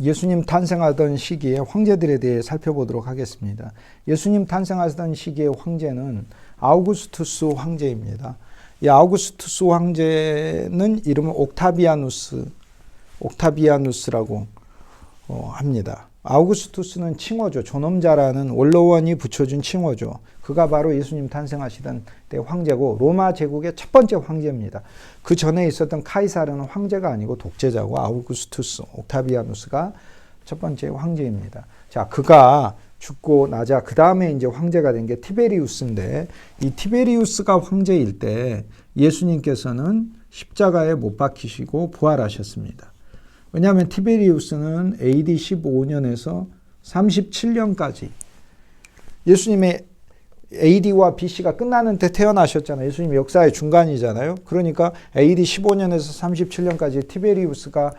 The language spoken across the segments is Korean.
예수님 탄생하던 시기의 황제들에 대해 살펴보도록 하겠습니다. 예수님 탄생하던 시기의 황제는 아우구스투스 황제입니다. 이 아우구스투스 황제는 이름은 옥타비아누스, 옥타비아누스라고 어, 합니다. 아우구스투스는 칭호죠. 존엄자라는 원로원이 붙여준 칭호죠. 그가 바로 예수님 탄생하시던 때 황제고 로마 제국의 첫 번째 황제입니다. 그 전에 있었던 카이사르는 황제가 아니고 독재자고 아우구스투스 옥타비아누스가 첫 번째 황제입니다. 자, 그가 죽고 나자 그 다음에 이제 황제가 된 게 티베리우스인데 이 티베리우스가 황제일 때 예수님께서는 십자가에 못 박히시고 부활하셨습니다. 왜냐하면 티베리우스는 AD 15년에서 37년까지 예수님의 AD와 BC가 끝나는 때 태어나셨잖아요. 예수님 역사의 중간이잖아요. 그러니까 AD 15년에서 37년까지 티베리우스가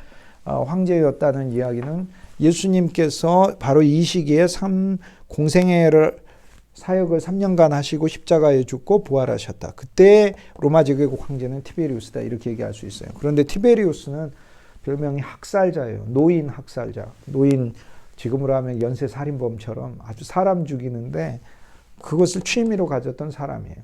어, 황제였다는 이야기는 예수님께서 바로 이 시기에 3 공생애를 사역을 3년간 하시고 십자가에 죽고 부활하셨다. 그때 로마 제국 황제는 티베리우스다 이렇게 얘기할 수 있어요. 그런데 티베리우스는 별명이 학살자예요. 노인 학살자. 노인 지금으로 하면 연쇄 살인범처럼 아주 사람 죽이는데 그것을 취미로 가졌던 사람이에요.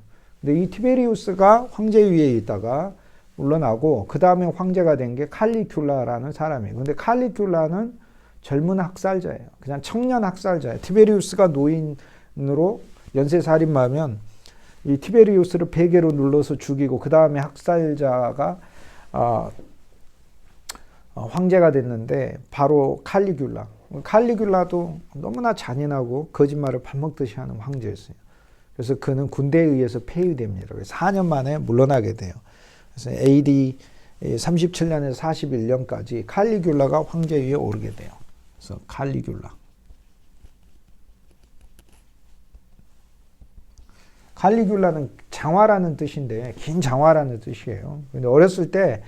근데 이 티베리우스가 황제 위에 있다가 물러나고 그 다음에 황제가 된 게 칼리큘라라는 사람이에요. 근데 칼리큘라는 젊은 학살자예요. 그냥 청년 학살자예요. 티베리우스가 노인으로 연쇄살인마면 이 티베리우스를 베개로 눌러서 죽이고 그 다음에 학살자가 어, 어, 황제가 됐는데 바로 칼리귤라. 칼리귤라도 너무나 잔인하고 거짓말을 밥 먹듯이 하는 황제였어요. 그래서 그는 군대에 의해서 폐위됩니다. 그래서 4년 만에 물러나게 돼요. 그래서 AD 37년에서 41년까지 칼리귤라가 황제 위에 오르게 돼요. 그래서 칼리귤라. 칼리귤라는 장화라는 뜻인데 긴 장화라는 뜻이에요. 근데 어렸을 때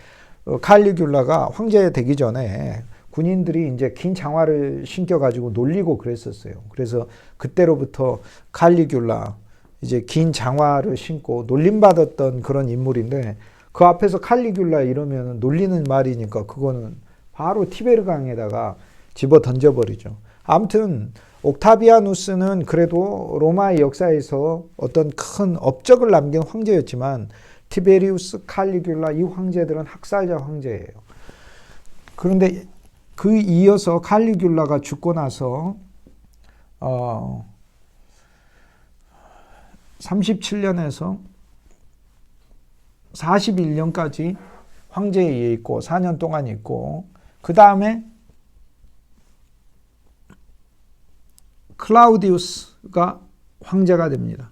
어, 칼리귤라가 황제 되기 전에 군인들이 이제 긴 장화를 신겨 가지고 놀리고 그랬었어요. 그래서 그때로부터 칼리귤라 이제 긴 장화를 신고 놀림받았던 그런 인물인데 그 앞에서 칼리귤라 이러면 놀리는 말이니까 그거는 바로 티베르강에다가 집어 던져버리죠. 아무튼 옥타비아누스는 그래도 로마의 역사에서 어떤 큰 업적을 남긴 황제였지만 티베리우스, 칼리귤라 이 황제들은 학살자 황제예요. 그런데 그 이어서 칼리귤라가 죽고 나서 어 37년에서 41년까지 황제에 있고 4년 동안 있고 그 다음에 클라우디우스가 황제가 됩니다.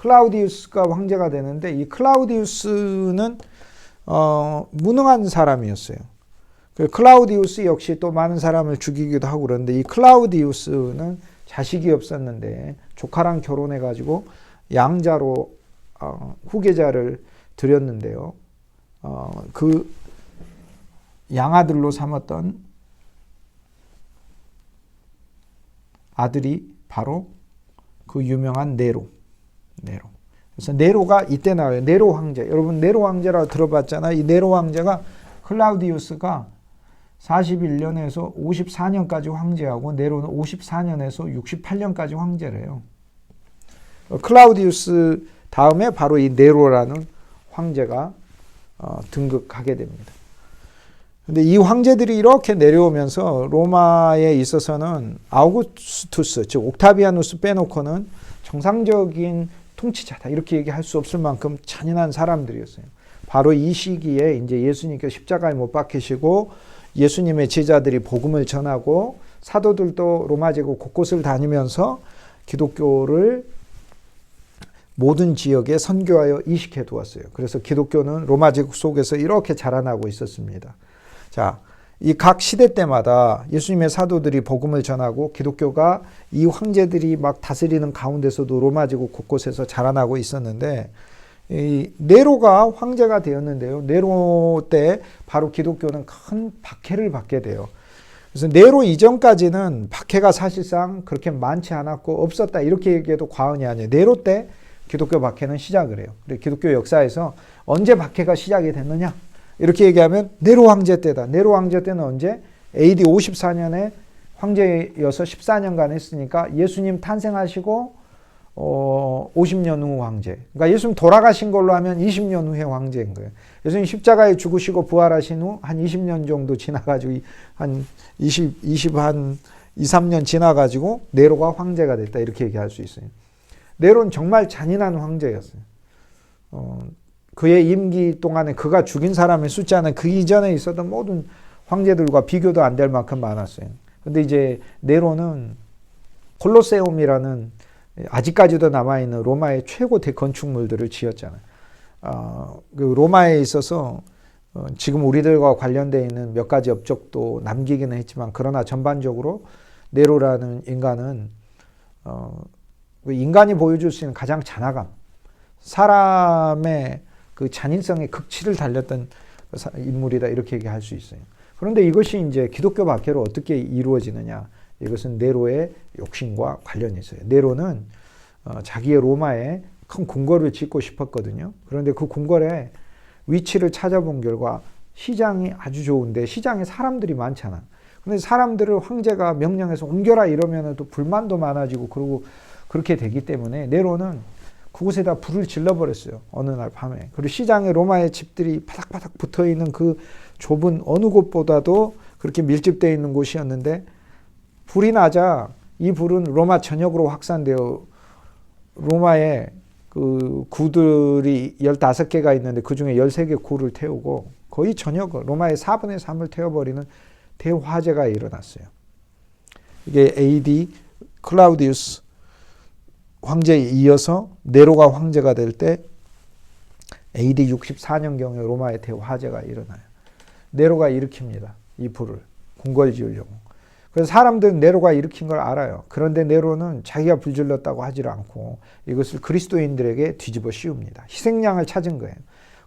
클라우디우스가 황제가 되는데 이 클라우디우스는 어, 무능한 사람이었어요. 그 클라우디우스 역시 또 많은 사람을 죽이기도 하고 그런데 이 클라우디우스는 자식이 없었는데 조카랑 결혼해 가지고 양자로 어, 후계자를 드렸는데요. 어, 그 양아들로 삼았던 아들이 바로 그 유명한 네로. 네로. 그래서 네로가 이때 나와요. 네로 황제. 여러분 네로 황제라고 들어봤잖아요. 이 네로 황제가 클라우디우스가 41년에서 54년까지 황제하고 네로는 54년에서 68년까지 황제래요. 클라우디우스 다음에 바로 이 네로라는 황제가 어, 등극하게 됩니다. 근데 이 황제들이 이렇게 내려오면서 로마에 있어서는 아우구스투스, 즉 옥타비아누스 빼놓고는 정상적인 통치자다 이렇게 얘기할 수 없을 만큼 잔인한 사람들이었어요. 바로 이 시기에 이제 예수님께서 십자가에 못 박히시고 예수님의 제자들이 복음을 전하고 사도들도 로마 제국 곳곳을 다니면서 기독교를 모든 지역에 선교하여 이식해 두었어요. 그래서 기독교는 로마 제국 속에서 이렇게 자라나고 있었습니다. 자, 이 각 시대 때마다 예수님의 사도들이 복음을 전하고 기독교가 이 황제들이 막 다스리는 가운데서도 로마 제국 곳곳에서 자라나고 있었는데 이 네로가 황제가 되었는데요. 네로 때 바로 기독교는 큰 박해를 받게 돼요. 그래서 네로 이전까지는 박해가 사실상 그렇게 많지 않았고 없었다 이렇게 얘기해도 과언이 아니에요. 네로 때 기독교 박해는 시작을 해요. 기독교 역사에서 언제 박해가 시작이 됐느냐? 이렇게 얘기하면 네로 황제 때다. 네로 황제 때는 언제? AD 54년에 황제여서 14년간 했으니까 예수님 탄생하시고 어 50년 후 황제. 그러니까 예수님 돌아가신 걸로 하면 20년 후에 황제인 거예요. 예수님 십자가에 죽으시고 부활하신 후 한 20년 정도 지나가지고 한 20, 20 한 2, 3년 지나가지고 네로가 황제가 됐다 이렇게 얘기할 수 있어요. 네로는 정말 잔인한 황제였어요. 어, 그의 임기 동안에 그가 죽인 사람의 숫자는 그 이전에 있었던 모든 황제들과 비교도 안 될 만큼 많았어요. 근데 이제 네로는 콜로세움이라는 아직까지도 남아있는 로마의 최고 대건축물들을 지었잖아요. 어, 그 로마에 있어서 어, 지금 우리들과 관련되어 있는 몇 가지 업적도 남기기는 했지만 그러나 전반적으로 네로라는 인간은 어, 그 인간이 보여줄 수 있는 가장 잔악함, 사람의 그 잔인성의 극치를 달렸던 인물이다 이렇게 얘기할 수 있어요. 그런데 이것이 이제 기독교 박해로 어떻게 이루어지느냐? 이것은 네로의 욕심과 관련이 있어요. 네로는 어, 자기의 로마에 큰 궁궐을 짓고 싶었거든요. 그런데 그 궁궐에 위치를 찾아본 결과 시장이 아주 좋은데 시장에 사람들이 많잖아. 근데 사람들을 황제가 명령해서 옮겨라 이러면 또 불만도 많아지고 그러고 그렇게 되기 때문에 네로는 그곳에다 불을 질러버렸어요. 어느 날 밤에. 그리고 시장에 로마의 집들이 바닥바닥 붙어 있는 그 좁은 어느 곳보다도 그렇게 밀집되어 있는 곳이었는데 불이 나자 이 불은 로마 전역으로 확산되어 로마에 그 구들이 15개가 있는데 그 중에 13개 구를 태우고 거의 전역을 로마의 4분의 3을 태워버리는 대화재가 일어났어요. 이게 AD 클라우디우스 황제에 이어서 네로가 황제가 될 때 AD 64년경에 로마의 대화재가 일어나요. 네로가 일으킵니다. 이 불을 궁궐 지으려고. 그래서 사람들은 네로가 일으킨 걸 알아요. 그런데 네로는 자기가 불질렀다고 하질 않고 이것을 그리스도인들에게 뒤집어 씌웁니다. 희생양을 찾은 거예요.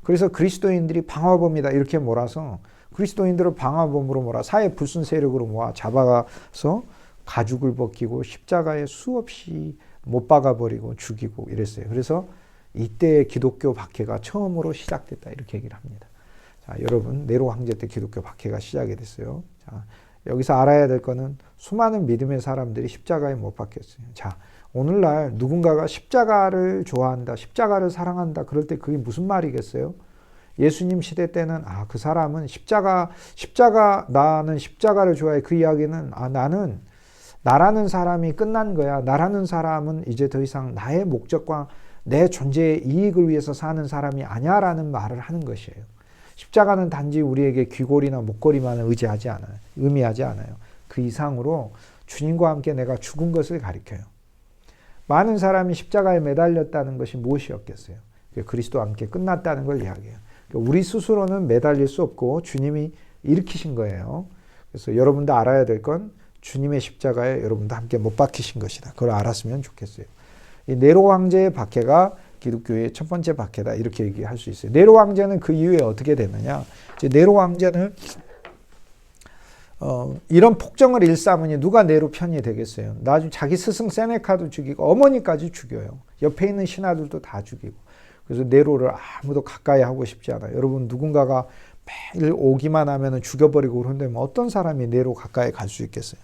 그래서 그리스도인들이 방화범이다 이렇게 몰아서 그리스도인들을 방화범으로 몰아 사회 불순 세력으로 모아 잡아가서 가죽을 벗기고 십자가에 수없이 못 박아버리고 죽이고 이랬어요. 그래서 이때 기독교 박해가 처음으로 시작됐다 이렇게 얘기를 합니다. 자, 여러분 네로 황제 때 기독교 박해가 시작이 됐어요. 자, 여기서 알아야 될 거는 수많은 믿음의 사람들이 십자가에 못 박혔어요. 자, 오늘날 누군가가 십자가를 좋아한다, 십자가를 사랑한다, 그럴 때 그게 무슨 말이겠어요? 예수님 시대 때는 아, 그 사람은 십자가, 십자가, 나는 십자가를 좋아해. 그 이야기는 아, 나는 나라는 사람이 끝난 거야. 나라는 사람은 이제 더 이상 나의 목적과 내 존재의 이익을 위해서 사는 사람이 아니야라는 말을 하는 것이에요. 십자가는 단지 우리에게 귀골이나 목걸이만을 의지하지 않아요. 의미하지 않아요. 그 이상으로 주님과 함께 내가 죽은 것을 가리켜요. 많은 사람이 십자가에 매달렸다는 것이 무엇이었겠어요? 그리스도와 함께 끝났다는 걸 이야기해요. 우리 스스로는 매달릴 수 없고 주님이 일으키신 거예요. 그래서 여러분도 알아야 될 건 주님의 십자가에 여러분도 함께 못 박히신 것이다. 그걸 알았으면 좋겠어요. 이 네로 황제의 박해가 기독교의 첫 번째 박해다 이렇게 얘기할 수 있어요. 네로 황제는 그 이후에 어떻게 되느냐? 이제 네로 황제는 어, 이런 폭정을 일삼으니 누가 네로 편이 되겠어요? 나중 자기 스승 세네카도 죽이고 어머니까지 죽여요. 옆에 있는 신하들도 다 죽이고. 그래서 네로를 아무도 가까이 하고 싶지 않아요. 여러분 누군가가 매일 오기만 하면 죽여버리고 그런다면 어떤 사람이 네로 가까이 갈 수 있겠어요?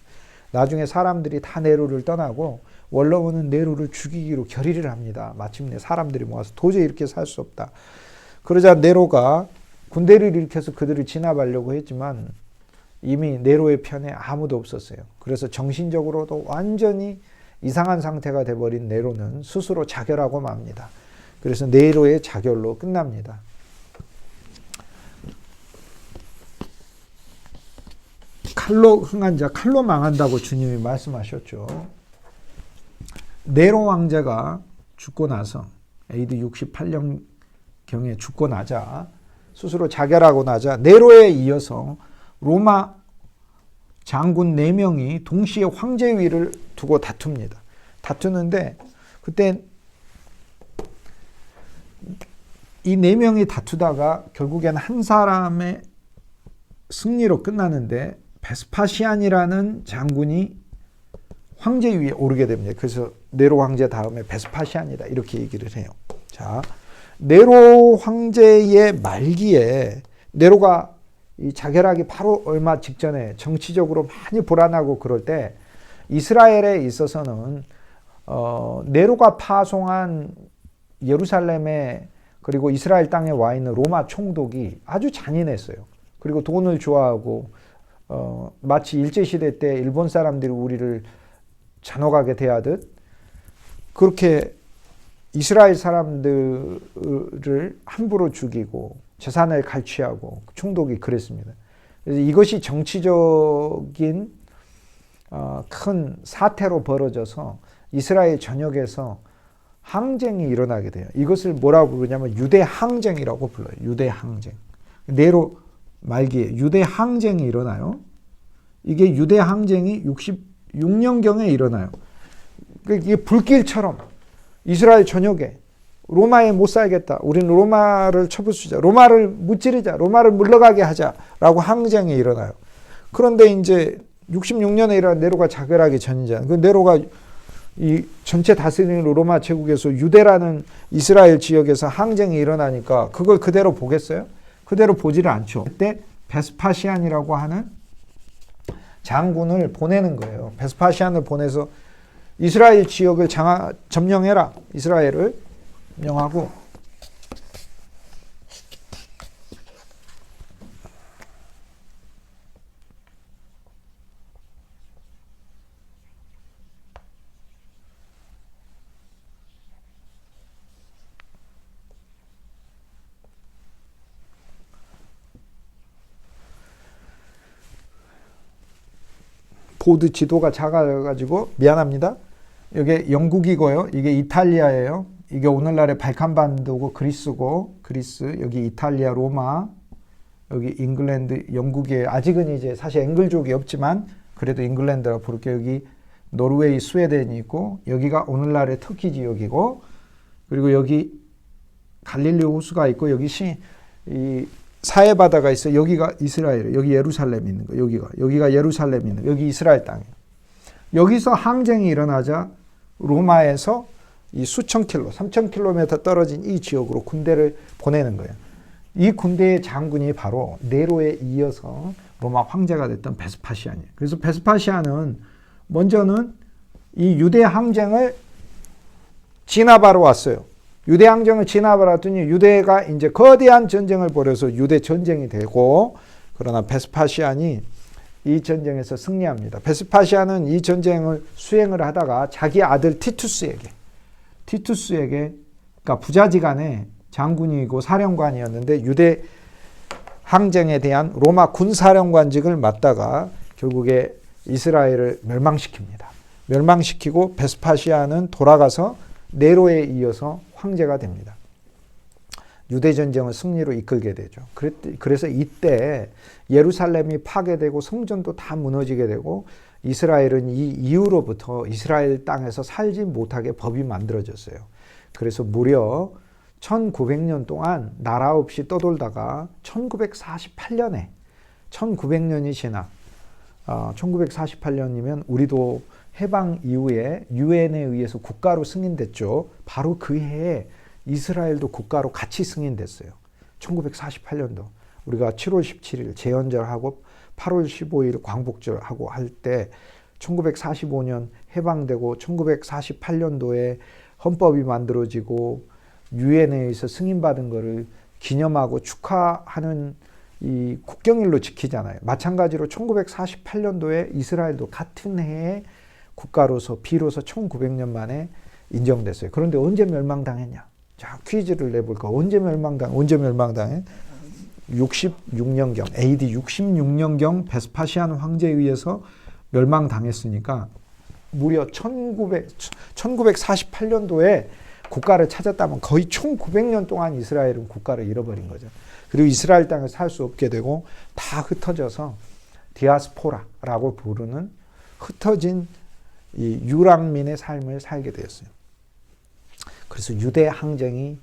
나중에 사람들이 다 네로를 떠나고 원로원은 네로를 죽이기로 결의를 합니다. 마침내 사람들이 모아서 도저히 이렇게 살 수 없다. 그러자 네로가 군대를 일으켜서 그들을 진압하려고 했지만 이미 네로의 편에 아무도 없었어요. 그래서 정신적으로도 완전히 이상한 상태가 돼버린 네로는 스스로 자결하고 맙니다. 그래서 네로의 자결로 끝납니다. 칼로 흥한 자 칼로 망한다고 주님이 말씀하셨죠. 네로 왕제가 죽고 나서 AD 68년 경에 죽고 나자 스스로 자결하고 나자 네로에 이어서 로마 장군 4명이 동시에 황제 위를 두고 다툽니다. 다투는데 그때 이네 명이 다투다가 결국엔 한 사람의 승리로 끝나는데 베스파시안이라는 장군이 황제 위에 오르게 됩니다. 그래서 네로 황제 다음에 베스파시안이다 이렇게 얘기를 해요. 자, 네로 황제의 말기에 네로가 이 자결하기 바로 얼마 직전에 정치적으로 많이 불안하고 그럴 때 이스라엘에 있어서는 어, 네로가 파송한 예루살렘에 그리고 이스라엘 땅에 와 있는 로마 총독이 아주 잔인했어요. 그리고 돈을 좋아하고 어, 마치 일제 시대 때 일본 사람들이 우리를 잔혹하게 대하듯 그렇게 이스라엘 사람들을 함부로 죽이고 재산을 갈취하고 총독이 그랬습니다. 그래서 이것이 정치적인 어, 큰 사태로 벌어져서 이스라엘 전역에서 항쟁이 일어나게 돼요. 이것을 뭐라고 부르냐면 유대 항쟁이라고 불러요. 유대 항쟁. 네로 말기에 유대 항쟁이 일어나요. 이게 유대 항쟁이 66년경에 일어나요. 그러니까 이게 불길처럼 이스라엘 전역에 로마에 못 살겠다. 우리는 로마를 쳐부수자. 로마를 무찌르자. 로마를 물러가게 하자라고 항쟁이 일어나요. 그런데 이제 66년에 일어난 네로가 자결하기 전이잖아요. 그 네로가 이 전체 다스리는 로마 제국에서 유대라는 이스라엘 지역에서 항쟁이 일어나니까 그걸 그대로 보겠어요? 그대로 보지를 않죠. 그때 베스파시안이라고 하는 장군을 보내는 거예요. 베스파시안을 보내서 이스라엘 지역을 장하, 점령해라. 이스라엘을 명하고 보드 지도가 작아가지고 미안합니다. 이게 영국이고요. 이게 이탈리아예요. 이게 오늘날의 발칸반도고 그리스고 그리스 여기 이탈리아 로마 여기 잉글랜드 영국에 아직은 이제 사실 앵글족이 없지만 그래도 잉글랜드라 부를게 여기 노르웨이 스웨덴이 있고 여기가 오늘날의 터키 지역이고 그리고 여기 갈릴리 호수가 있고 여기 시, 이 사해 바다가 있어 여기가 이스라엘 여기 예루살렘 있는 거 여기가 여기가 예루살렘 있는 거 여기 이스라엘 땅에 여기서 항쟁이 일어나자 로마에서 이 수천 킬로, 3천 킬로미터 떨어진 이 지역으로 군대를 보내는 거예요. 이 군대의 장군이 바로 네로에 이어서 로마 황제가 됐던 베스파시안이에요. 그래서 베스파시안은 먼저는 이 유대 항쟁을 진압하러 왔어요. 유대 항쟁을 진압하러 왔더니 유대가 이제 거대한 전쟁을 벌여서 유대 전쟁이 되고 그러나 베스파시안이 이 전쟁에서 승리합니다. 베스파시아는 이 전쟁을 수행을 하다가 자기 아들 티투스에게 티투스에게 그러니까 부자지간에 장군이고 사령관이었는데 유대 항쟁에 대한 로마 군사령관직을 맡다가 결국에 이스라엘을 멸망시킵니다. 멸망시키고 베스파시아는 돌아가서 네로에 이어서 황제가 됩니다. 유대 전쟁을 승리로 이끌게 되죠. 그래서 이때 예루살렘이 파괴되고 성전도 다 무너지게 되고 이스라엘은 이 이후로부터 이스라엘 땅에서 살지 못하게 법이 만들어졌어요. 그래서 무려 1900년 동안 나라 없이 떠돌다가 1948년에 1900년이 지나 어, 1948년이면 우리도 해방 이후에 유엔에 의해서 국가로 승인됐죠. 바로 그 해에 이스라엘도 국가로 같이 승인됐어요. 1948년도 우리가 7월 17일 재연절하고 8월 15일 광복절하고 할 때 1945년 해방되고 1948년도에 헌법이 만들어지고 유엔에 의해서 승인받은 거를 기념하고 축하하는 이 국경일로 지키잖아요. 마찬가지로 1948년도에 이스라엘도 같은 해에 국가로서 비로소 1900년 만에 인정됐어요. 그런데 언제 멸망당했냐? 자, 퀴즈를 내볼까? 언제 멸망당, 언제 멸망당해? 66년경, AD 66년경 베스파시안 황제에 의해서 멸망당했으니까 무려 1900, 1948년도에 국가를 찾았다면 거의 1900년 동안 이스라엘은 국가를 잃어버린 거죠. 그리고 이스라엘 땅에 살 수 없게 되고 다 흩어져서 디아스포라라고 부르는 흩어진 이 유랑민의 삶을 살게 되었어요. 그래서 유대 항쟁이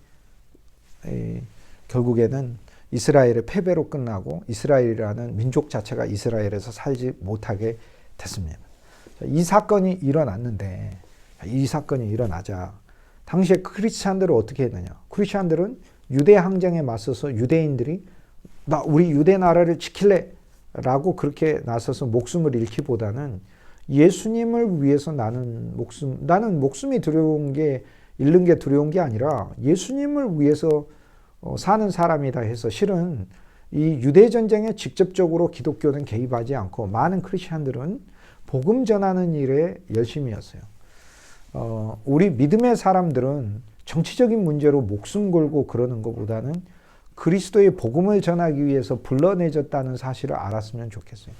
결국에는 이스라엘의 패배로 끝나고 이스라엘이라는 민족 자체가 이스라엘에서 살지 못하게 됐습니다. 이 사건이 일어났는데 이 사건이 일어나자 당시에 크리스찬들은 어떻게 했느냐? 크리스찬들은 유대 항쟁에 맞서서 유대인들이 나 우리 유대 나라를 지킬래라고 그렇게 나서서 목숨을 잃기보다는 예수님을 위해서 나는 목숨 나는 목숨이 두려운 게 잃는 게 두려운 게 아니라 예수님을 위해서 어, 사는 사람이다 해서 실은 이 유대 전쟁에 직접적으로 기독교는 개입하지 않고 많은 크리스천들은 복음 전하는 일에 열심이었어요. 어, 우리 믿음의 사람들은 정치적인 문제로 목숨 걸고 그러는 것보다는 그리스도의 복음을 전하기 위해서 불러내졌다는 사실을 알았으면 좋겠어요.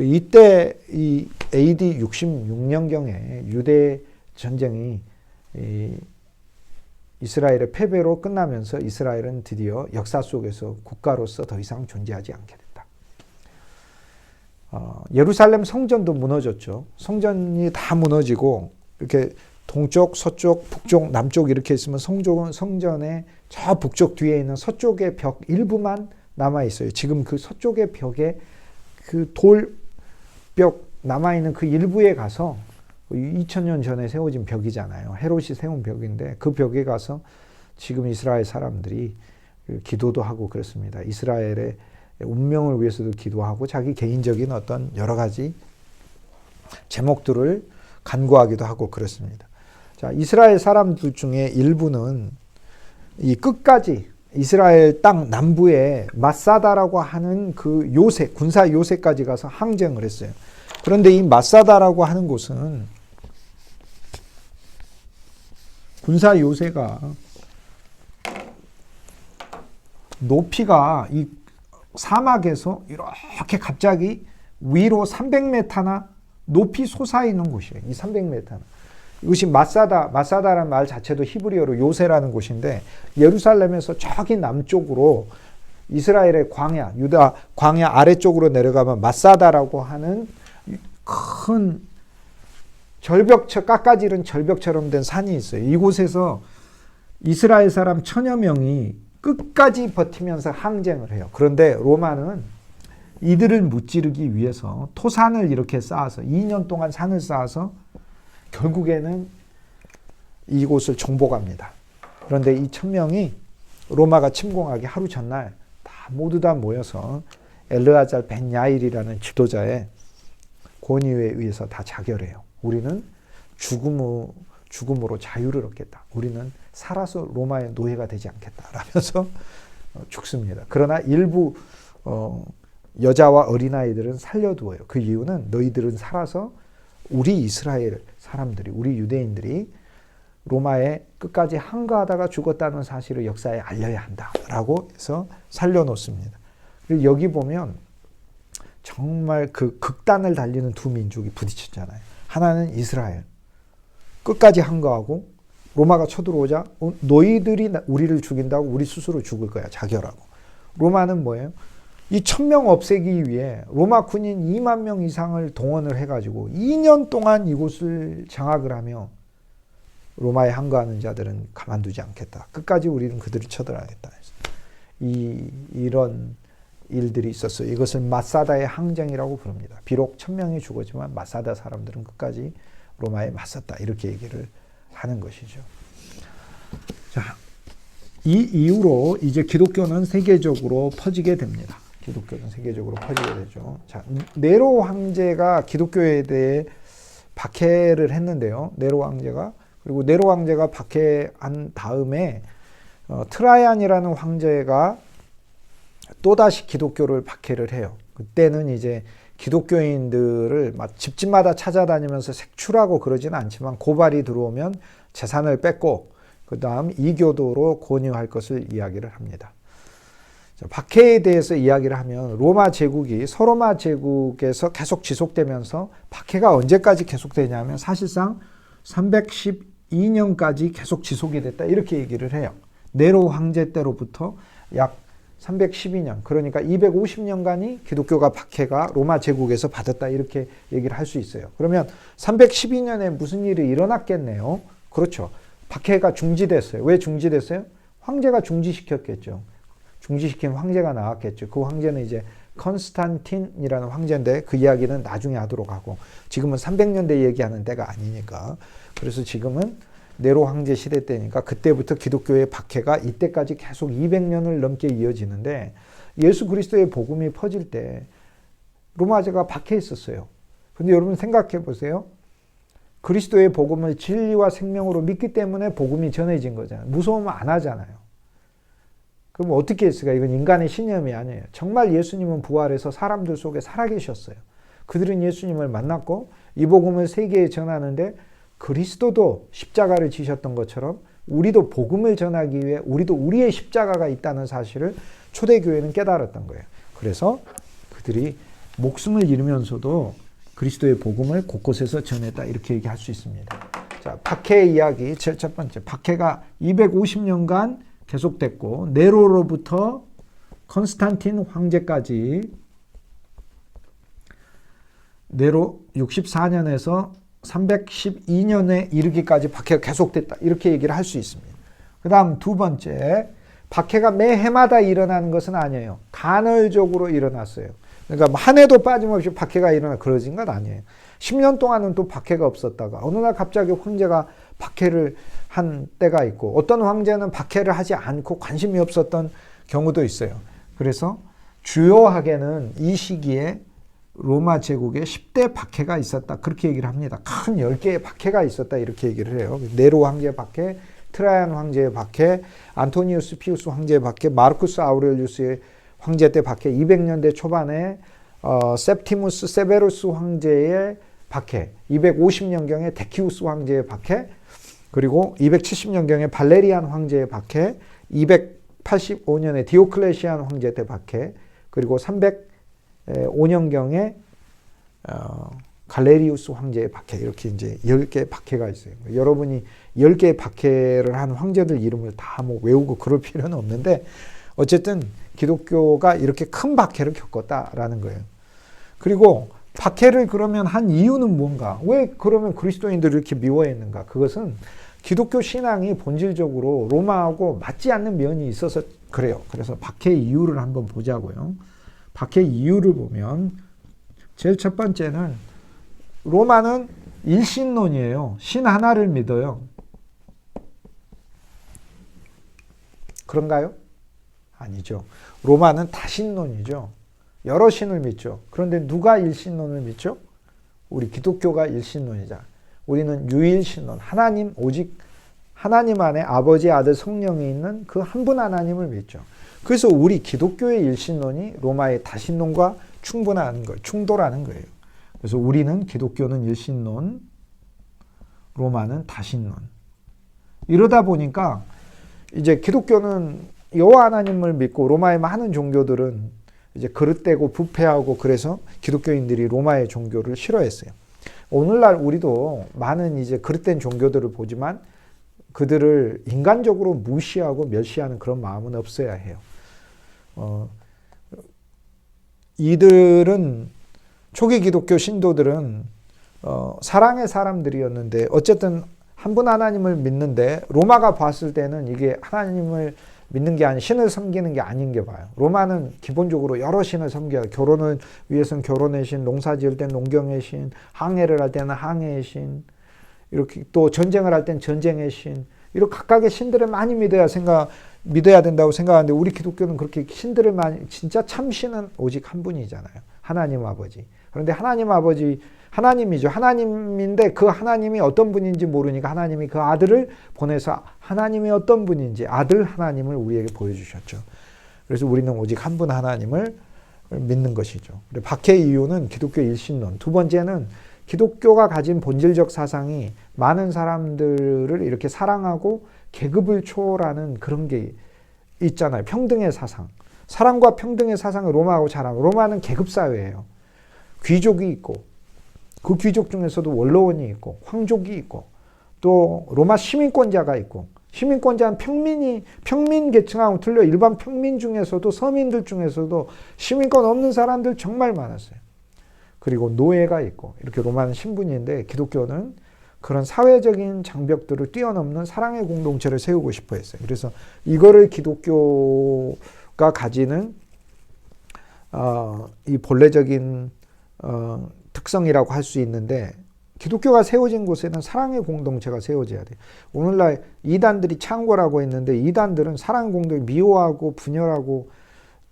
이때 이 AD 66년경에 유대 전쟁이 이스라엘의 패배로 끝나면서 이스라엘은 드디어 역사 속에서 국가로서 더 이상 존재하지 않게 됐다. 어, 예루살렘 성전도 무너졌죠. 성전이 다 무너지고 이렇게 동쪽, 서쪽, 북쪽, 남쪽 이렇게 있으면 성전, 성전의 저 북쪽 뒤에 있는 서쪽의 벽 일부만 남아 있어요. 지금 그 서쪽의 벽에 그 돌 벽 남아 있는 그 일부에 가서 2000년 전에 세워진 벽이잖아요. 헤롯이 세운 벽인데 그 벽에 가서 지금 이스라엘 사람들이 그 기도도 하고 그렇습니다. 이스라엘의 운명을 위해서도 기도하고 자기 개인적인 어떤 여러 가지 제목들을 간구하기도 하고 그렇습니다. 자, 이스라엘 사람들 중에 일부는 이 끝까지 이스라엘 땅 남부에 마사다라고 하는 그 요새, 군사 요새까지 가서 항쟁을 했어요. 그런데 이 마사다라고 하는 곳은 군사 요새가 높이가 이 사막에서 이렇게 갑자기 위로 300m나 높이 솟아있는 곳이에요. 이 300m나. 이것이 마사다, 마사다라는 말 자체도 히브리어로 요새라는 곳인데 예루살렘에서 저기 남쪽으로 이스라엘의 광야, 유다 광야 아래쪽으로 내려가면 마사다라고 하는 큰 절벽처 깎아지른 절벽처럼 된 산이 있어요. 이곳에서 이스라엘 사람 천여 명이 끝까지 버티면서 항쟁을 해요. 그런데 로마는 이들을 무찌르기 위해서 토산을 이렇게 쌓아서 2년 동안 산을 쌓아서 결국에는 이곳을 정복합니다. 그런데 이 천명이 로마가 침공하기 하루 전날 다 모두 다 모여서 엘르아잘 벤 야일이라는 지도자의 권위에 의해서 다 자결해요. 우리는 죽음으로, 죽음으로 자유를 얻겠다. 우리는 살아서 로마의 노예가 되지 않겠다. 라면서 어, 죽습니다. 그러나 일부 어, 여자와 어린아이들은 살려두어요. 그 이유는 너희들은 살아서 우리 이스라엘 사람들이, 우리 유대인들이 로마에 끝까지 항거하다가 죽었다는 사실을 역사에 알려야 한다. 라고 해서 살려놓습니다. 그리고 여기 보면 정말 그 극단을 달리는 두 민족이 부딪혔잖아요. 하나는 이스라엘. 끝까지 항거하고 로마가 쳐들어오자 어, 너희들이 우리를 죽인다고 우리 스스로 죽을 거야. 자결하고. 로마는 뭐예요? 이 천명 없애기 위해 로마 군인 2만 명 이상을 동원을 해가지고 2년 동안 이곳을 장악을 하며 로마에 항거하는 자들은 가만두지 않겠다. 끝까지 우리는 그들을 쳐들어가겠다. 이 이런 일들이 있었어요. 이것을 마사다의 항쟁이라고 부릅니다. 비록 천 명이 죽었지만 마사다 사람들은 끝까지 로마에 맞섰다. 이렇게 얘기를 하는 것이죠. 자, 이 이후로 이제 기독교는 세계적으로 퍼지게 됩니다. 기독교는 세계적으로 퍼지게 되죠. 자, 네로 황제가 기독교에 대해 박해를 했는데요. 네로 황제가 그리고 네로 황제가 박해한 다음에 어, 트라이안이라는 황제가 또다시 기독교를 박해를 해요. 그때는 이제 기독교인들을 막 집집마다 찾아다니면서 색출하고 그러지는 않지만 고발이 들어오면 재산을 뺏고 그 다음 이교도로 권유할 것을 이야기를 합니다. 박해에 대해서 이야기를 하면 로마 제국이 서로마 제국에서 계속 지속되면서 박해가 언제까지 계속되냐면 사실상 312년까지 계속 지속이 됐다 이렇게 얘기를 해요. 네로 황제 때로부터 약 312년 그러니까 250년간이 기독교가 박해가 로마 제국에서 받았다 이렇게 얘기를 할 수 있어요. 그러면 312년에 무슨 일이 일어났겠네요. 그렇죠. 박해가 중지됐어요. 왜 중지됐어요? 황제가 중지시켰겠죠. 중지시킨 황제가 나왔겠죠. 그 황제는 이제 컨스탄틴이라는 황제인데 그 이야기는 나중에 하도록 하고 지금은 300년대 얘기하는 때가 아니니까 그래서 지금은 네로 황제 시대 때니까 그때부터 기독교의 박해가 이때까지 계속 200년을 넘게 이어지는데 예수 그리스도의 복음이 퍼질 때 로마 제가 박해 있었어요. 근데 여러분 생각해 보세요. 그리스도의 복음을 진리와 생명으로 믿기 때문에 복음이 전해진 거잖아요. 무서우면 안 하잖아요. 그럼 어떻게 했을까? 이건 인간의 신념이 아니에요. 정말 예수님은 부활해서 사람들 속에 살아계셨어요. 그들은 예수님을 만났고 이 복음을 세계에 전하는데 그리스도도 십자가를 지셨던 것처럼 우리도 복음을 전하기 위해 우리도 우리의 십자가가 있다는 사실을 초대교회는 깨달았던 거예요. 그래서 그들이 목숨을 잃으면서도 그리스도의 복음을 곳곳에서 전했다 이렇게 얘기할 수 있습니다. 자, 박해 이야기 첫 번째 박해가 250년간 계속됐고 네로로부터 컨스탄틴 황제까지 네로 64년에서 312년에 이르기까지 박해가 계속됐다. 이렇게 얘기를 할 수 있습니다. 그 다음 두 번째, 박해가 매 해마다 일어나는 것은 아니에요. 간헐적으로 일어났어요. 그러니까 뭐한 해도 빠짐없이 박해가 일어나 그러진 건 아니에요. 10년 동안은 또 박해가 없었다가 어느 날 갑자기 황제가 박해를 한 때가 있고 어떤 황제는 박해를 하지 않고 관심이 없었던 경우도 있어요. 그래서 주요하게는 이 시기에 로마 제국에 10대 박해가 있었다. 그렇게 얘기를 합니다. 큰 10개의 박해가 있었다. 이렇게 얘기를 해요. 네로 황제의 박해, 트라이안 황제의 박해, 안토니우스 피우스 황제의 박해, 마르쿠스 아우렐리우스의 황제 때 박해, 200년대 초반에 어, septimus 세베루스 황제의 박해, 250년경에 데키우스 황제의 박해, 그리고 270년경에 발레리안 황제의 박해, 285년에 디오클레시안 황제 때 박해, 그리고 300 5년경에 어, 갈레리우스 황제의 박해 이렇게 이제 10개 박해가 있어요. 여러분이 10개의 박해를 한 황제들 이름을 다 뭐 외우고 그럴 필요는 없는데 어쨌든 기독교가 이렇게 큰 박해를 겪었다라는 거예요. 그리고 박해를 그러면 한 이유는 뭔가? 왜 그러면 그리스도인들을 이렇게 미워했는가? 그것은 기독교 신앙이 본질적으로 로마하고 맞지 않는 면이 있어서 그래요. 그래서 박해 이유를 한번 보자고요. 박해 이유를 보면 제일 첫 번째는 로마는 일신론이에요. 신 하나를 믿어요. 그런가요? 아니죠. 로마는 다신론이죠. 여러 신을 믿죠. 그런데 누가 일신론을 믿죠? 우리 기독교가 일신론이자. 우리는 유일신론, 하나님 오직 하나님 안에 아버지, 아들, 성령이 있는 그 한 분 하나님을 믿죠. 그래서 우리 기독교의 일신론이 로마의 다신론과 충분한 거, 충돌하는 거예요. 그래서 우리는 기독교는 일신론, 로마는 다신론. 이러다 보니까 이제 기독교는 여호와 하나님을 믿고 로마의 많은 종교들은 이제 그릇되고 부패하고 그래서 기독교인들이 로마의 종교를 싫어했어요. 오늘날 우리도 많은 이제 그릇된 종교들을 보지만 그들을 인간적으로 무시하고 멸시하는 그런 마음은 없어야 해요. 어, 이들은 초기 기독교 신도들은 어, 사랑의 사람들이었는데 어쨌든 한 분 하나님을 믿는데 로마가 봤을 때는 이게 하나님을 믿는 게 아니 신을 섬기는 게 아닌 게 봐요. 로마는 기본적으로 여러 신을 섬겨요. 결혼을 위해서는 결혼의 신, 농사 지을 땐 농경의 신, 항해를 할 때는 항해의 신, 이렇게 또 전쟁을 할땐 전쟁의 신, 이렇게 각각의 신들을 많이 믿어야 생각 믿어야 된다고 생각하는데 우리 기독교는 그렇게 신들을 많이 진짜 참 신은 오직 한 분이잖아요. 하나님 아버지. 그런데 하나님 아버지 하나님이죠. 하나님인데 그 하나님이 어떤 분인지 모르니까 하나님이 그 아들을 보내서 하나님이 어떤 분인지 아들 하나님을 우리에게 보여주셨죠. 그래서 우리는 오직 한 분 하나님을 믿는 것이죠. 박해 이유는 기독교 일신론. 두 번째는 기독교가 가진 본질적 사상이 많은 사람들을 이렇게 사랑하고 계급을 초월하는 그런 게 있잖아요. 평등의 사상. 사랑과 평등의 사상을 로마하고 잘하고 로마는 계급 사회예요. 귀족이 있고 그 귀족 중에서도 원로원이 있고 황족이 있고 또 로마 시민권자가 있고 시민권자는 평민이 평민 계층하고 틀려 일반 평민 중에서도 서민들 중에서도 시민권 없는 사람들 정말 많았어요. 그리고 노예가 있고 이렇게 로마는 신분인데 기독교는 그런 사회적인 장벽들을 뛰어넘는 사랑의 공동체를 세우고 싶어 했어요. 그래서 이거를 기독교가 가지는 어, 이 본래적인 어, 특성이라고 할 수 있는데 기독교가 세워진 곳에는 사랑의 공동체가 세워져야 돼. 오늘날 이단들이 창궐하고 있는데 이단들은 사랑 공동체 미워하고 분열하고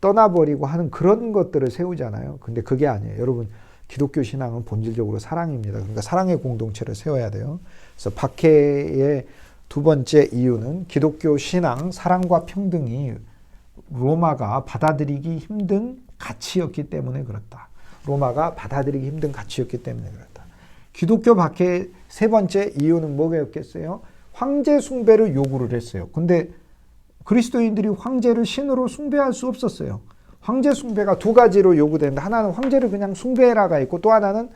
떠나버리고 하는 그런 것들을 세우잖아요. 근데 그게 아니에요. 여러분, 기독교 신앙은 본질적으로 사랑입니다. 그러니까 사랑의 공동체를 세워야 돼요. 그래서 박해의 두 번째 이유는 기독교 신앙, 사랑과 평등이 로마가 받아들이기 힘든 가치였기 때문에 그렇다. 로마가 받아들이기 힘든 가치였기 때문에 그렇다. 기독교 박해의 세 번째 이유는 뭐겠어요? 황제 숭배를 요구를 했어요. 근데 그리스도인들이 황제를 신으로 숭배할 수 없었어요. 황제 숭배가 두 가지로 요구되는데 하나는 황제를 그냥 숭배해라가 있고 또 하나는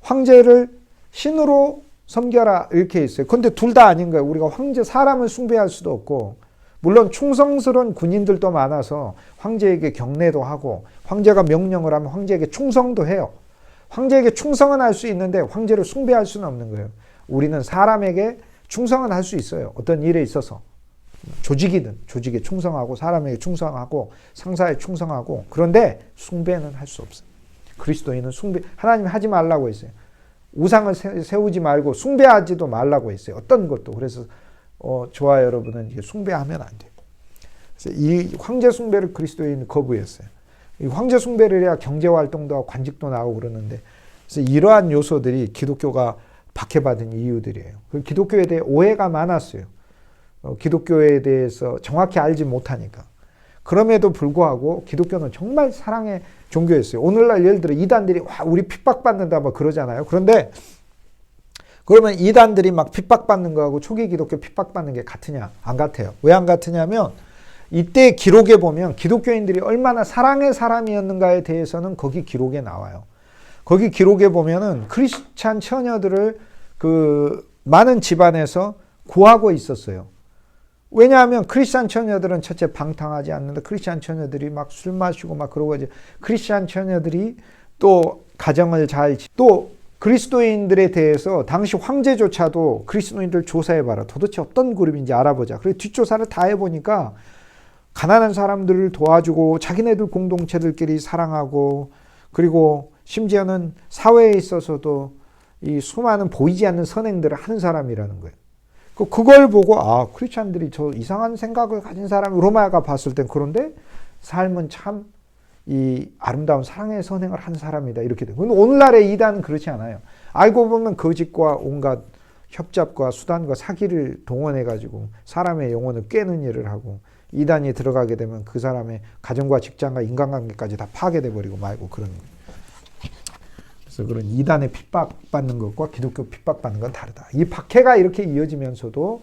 황제를 신으로 섬겨라 이렇게 있어요. 근데 둘 다 아닌 거예요. 우리가 황제 사람을 숭배할 수도 없고 물론 충성스러운 군인들도 많아서 황제에게 경례도 하고 황제가 명령을 하면 황제에게 충성도 해요. 황제에게 충성은 할 수 있는데 황제를 숭배할 수는 없는 거예요. 우리는 사람에게 충성은 할 수 있어요. 어떤 일에 있어서 조직이든 조직에 충성하고 사람에게 충성하고 상사에 충성하고 그런데 숭배는 할 수 없어요. 그리스도인은 숭배 하나님이 하지 말라고 했어요. 우상을 세우지 말고 숭배하지도 말라고 했어요. 어떤 것도 그래서 어, 저와 여러분은 이게 숭배하면 안 돼요. 그래서 이 황제 숭배를 그리스도인 거부했어요. 이 황제 숭배를 해야 경제 활동도 하고 관직도 나오고 그러는데 그래서 이러한 요소들이 기독교가 박해받은 이유들이에요. 그 기독교에 대해 오해가 많았어요. 어, 기독교에 대해서 정확히 알지 못하니까. 그럼에도 불구하고 기독교는 정말 사랑의 종교였어요. 오늘날 예를 들어 이단들이 와 우리 핍박받는다 뭐 그러잖아요. 그런데 그러면 이단들이 막 핍박받는 거하고 초기 기독교 핍박받는 게 같으냐? 안 같아요. 왜 안 같으냐면 이때 기록에 보면 기독교인들이 얼마나 사랑의 사람이었는가에 대해서는 거기 기록에 나와요. 거기 기록에 보면은 크리스찬 처녀들을 그 많은 집안에서 구하고 있었어요. 왜냐하면 크리스찬 처녀들은 첫째 방탕하지 않는다. 크리스찬 처녀들이 막 술 마시고 막 그러고 이제 크리스찬 처녀들이 또 가정을 잘 또 그리스도인들에 대해서 당시 황제조차도 그리스도인들 조사해봐라. 도대체 어떤 그룹인지 알아보자. 그래서 뒷조사를 다 해보니까 가난한 사람들을 도와주고 자기네들 공동체들끼리 사랑하고 그리고 심지어는 사회에 있어서도 이 수많은 보이지 않는 선행들을 하는 사람이라는 거예요. 그 그걸 보고 아 크리스찬들이 저 이상한 생각을 가진 사람 로마가 봤을 땐 그런데 삶은 참 이 아름다운 사랑의 선행을 한 사람이다 이렇게 돼. 근데 오늘날의 이단은 그렇지 않아요. 알고 보면 거짓과 온갖 협잡과 수단과 사기를 동원해 가지고 사람의 영혼을 깨는 일을 하고 이단이 들어가게 되면 그 사람의 가정과 직장과 인간관계까지 다 파괴돼 버리고 말고 그런 거예요. 그래서 그런 이단의 핍박받는 것과 기독교 핍박받는 건 다르다. 이 박해가 이렇게 이어지면서도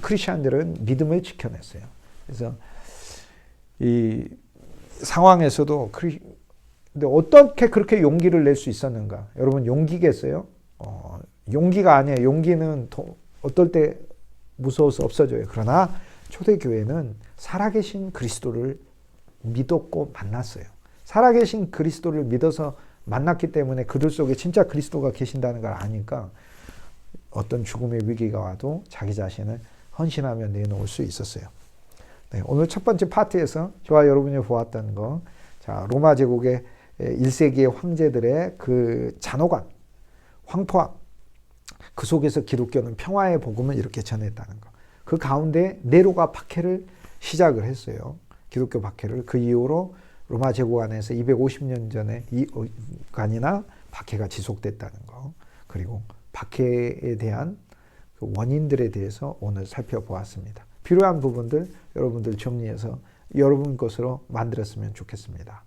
크리스천들은 믿음을 지켜냈어요. 그래서 이 상황에서도 크리 근데 어떻게 그렇게 용기를 낼 수 있었는가? 여러분 용기겠어요? 어, 용기가 아니에요. 용기는 도, 어떨 때 무서워서 없어져요. 그러나 초대교회는 살아계신 그리스도를 믿었고 만났어요. 살아계신 그리스도를 믿어서 만났기 때문에 그들 속에 진짜 그리스도가 계신다는 걸 아니까 어떤 죽음의 위기가 와도 자기 자신을 헌신하며 내놓을 수 있었어요. 네, 오늘 첫 번째 파트에서 저와 여러분이 보았던 거, 자 로마 제국의 1세기의 황제들의 그 잔혹한 황포함, 그 속에서 기독교는 평화의 복음을 이렇게 전했다는 거. 그 가운데 네로가 박해를 시작을 했어요. 기독교 박해를 그 이후로 로마 제국 안에서 250년 전에 이간이나 박해가 지속됐다는 거. 그리고 박해에 대한 그 원인들에 대해서 오늘 살펴보았습니다. 필요한 부분들 여러분들 정리해서 여러분 것으로 만들었으면 좋겠습니다.